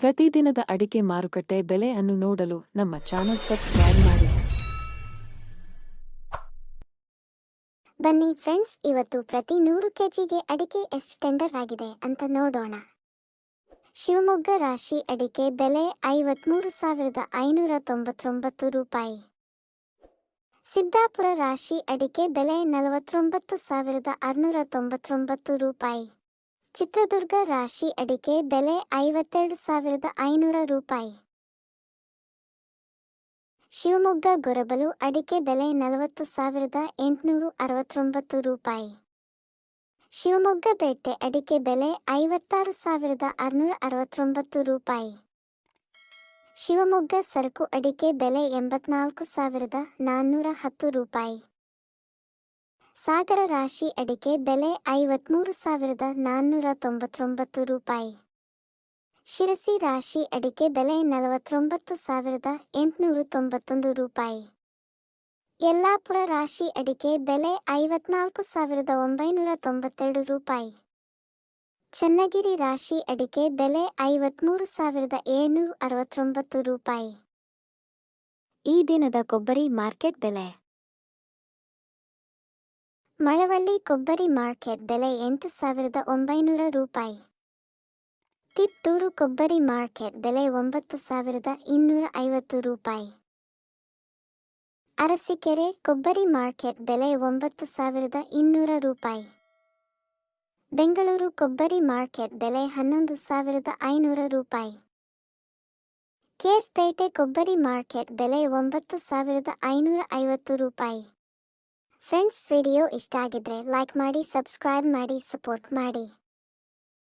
ಪ್ರತಿದಿನದ ಅಡಿಕೆ ಮಾರುಕಟ್ಟೆ ಬೆಲೆ ಅನ್ನು ನೋಡಲು ನಮ್ಮ ಚಾನೆಲ್ ಸಬ್ಸ್ಕ್ರೈಬ್ ಮಾಡಿ. ಬನ್ನಿ ಫ್ರೆಂಡ್ಸ್, ಇವತ್ತು ಪ್ರತಿ ನೂರು ಕೆಜಿಗೆ ಅಡಿಕೆ ಎಷ್ಟು ಟೆಂಡರ್ ಆಗಿದೆ ಅಂತ ನೋಡೋಣ. ಶಿವಮೊಗ್ಗ ರಾಶಿ ಅಡಿಕೆ ಬೆಲೆ ಐವತ್ಮೂರು ಸಾವಿರದ ಐನೂರ ತೊಂಬತ್ತೊಂಬತ್ತು ರೂಪಾಯಿ. ಸಿದ್ದಾಪುರ ರಾಶಿ ಅಡಿಕೆ ಬೆಲೆ ನಲವತ್ತೊಂಬತ್ತು ಸಾವಿರದ ಆರುನೂರ ತೊಂಬತ್ತೊಂಬತ್ತು ರೂಪಾಯಿ. ಚಿತ್ರದುರ್ಗ ರಾಶಿ ಅಡಿಕೆ ಬೆಲೆ ಐವತ್ತೆರಡು ಸಾವಿರದ ಐನೂರ ರೂಪಾಯಿ. ಶಿವಮೊಗ್ಗ ಗೊರಬಲು ಅಡಿಕೆ ಬೆಲೆ ನಲವತ್ತು ಸಾವಿರದ ಎಂಟುನೂರು ಅರವತ್ತೊಂಬತ್ತು ರೂಪಾಯಿ. ಶಿವಮೊಗ್ಗ ಬೇಟೆ ಅಡಿಕೆ ಬೆಲೆ ಐವತ್ತಾರು ಸಾವಿರದ ಆರುನೂರ ಅರವತ್ತೊಂಬತ್ತು ರೂಪಾಯಿ. ಶಿವಮೊಗ್ಗ ಸರಕು ಅಡಿಕೆ ಬೆಲೆ ಎಂಬತ್ನಾಲ್ಕು ಸಾವಿರದ ನಾನ್ನೂರ ಹತ್ತು ರೂಪಾಯಿ. ಸಾಗರ ರಾಶಿ ಅಡಿಕೆ ಬೆಲೆ ಐವತ್ಮೂರು ಸಾವಿರದ ನಾನ್ನೂರ ತೊಂಬತ್ತೊಂಬತ್ತು ರೂಪಾಯಿ. ಶಿರಸಿ ರಾಶಿ ಅಡಿಕೆ ಬೆಲೆ ನಲವತ್ತೊಂಬತ್ತು ಸಾವಿರದ ಎಂಟುನೂರು ತೊಂಬತ್ತೊಂದು ರೂಪಾಯಿ. ಯಲ್ಲಾಪುರ ರಾಶಿ ಅಡಿಕೆ ಬೆಲೆ ಐವತ್ನಾಲ್ಕು ಸಾವಿರದ ಒಂಬೈನೂರ ತೊಂಬತ್ತೆರಡು ರೂಪಾಯಿ. ಚನ್ನಗಿರಿ ರಾಶಿ ಅಡಿಕೆ ಬೆಲೆ ಐವತ್ಮೂರು ಸಾವಿರದ ಏಳ್ನೂರ ಅರವತ್ತೊಂಬತ್ತು ರೂಪಾಯಿ. ಈ ದಿನದ ಕೊಬ್ಬರಿ ಮಾರ್ಕೆಟ್ ಬೆಲೆ ಮಳವಳ್ಳಿ ಕೊಬ್ಬರಿ ಮಾರ್ಕೆಟ್ ಬೆಲೆ ಎಂಟು ಸಾವಿರದ ಒಂಬೈನೂರ ರೂಪಾಯಿ. ತಿತ್ತೂರು ಕೊಬ್ಬರಿ ಮಾರ್ಕೆಟ್ ಬೆಲೆ ಒಂಬತ್ತು ಸಾವಿರದ ಇನ್ನೂರ ಐವತ್ತು ರೂಪಾಯಿ. ಅರಸಿಕೆರೆ ಕೊಬ್ಬರಿ ಮಾರ್ಕೆಟ್ ಬೆಲೆ ಒಂಬತ್ತು ಸಾವಿರದ ಇನ್ನೂರ ರೂಪಾಯಿ. ಬೆಂಗಳೂರು ಕೊಬ್ಬರಿ ಮಾರ್ಕೆಟ್ ಬೆಲೆ ಹನ್ನೊಂದು ಸಾವಿರದ ಐನೂರ ರೂಪಾಯಿ. ಕೇರ್ಪೇಟೆ ಕೊಬ್ಬರಿ ಮಾರ್ಕೆಟ್ ಬೆಲೆ ಒಂಬತ್ತು ಸಾವಿರದ ಐನೂರ ಐವತ್ತು ರೂಪಾಯಿ. ಫ್ರೆಂಡ್ಸ್ ವಿಡಿಯೋ ಇಷ್ಟ ಆಗಿದ್ರೆ ಲೈಕ್ ಮಾಡಿ ಸಬ್ಸ್ಕ್ರೈಬ್ ಮಾಡಿ ಸಪೋರ್ಟ್ ಮಾಡಿ.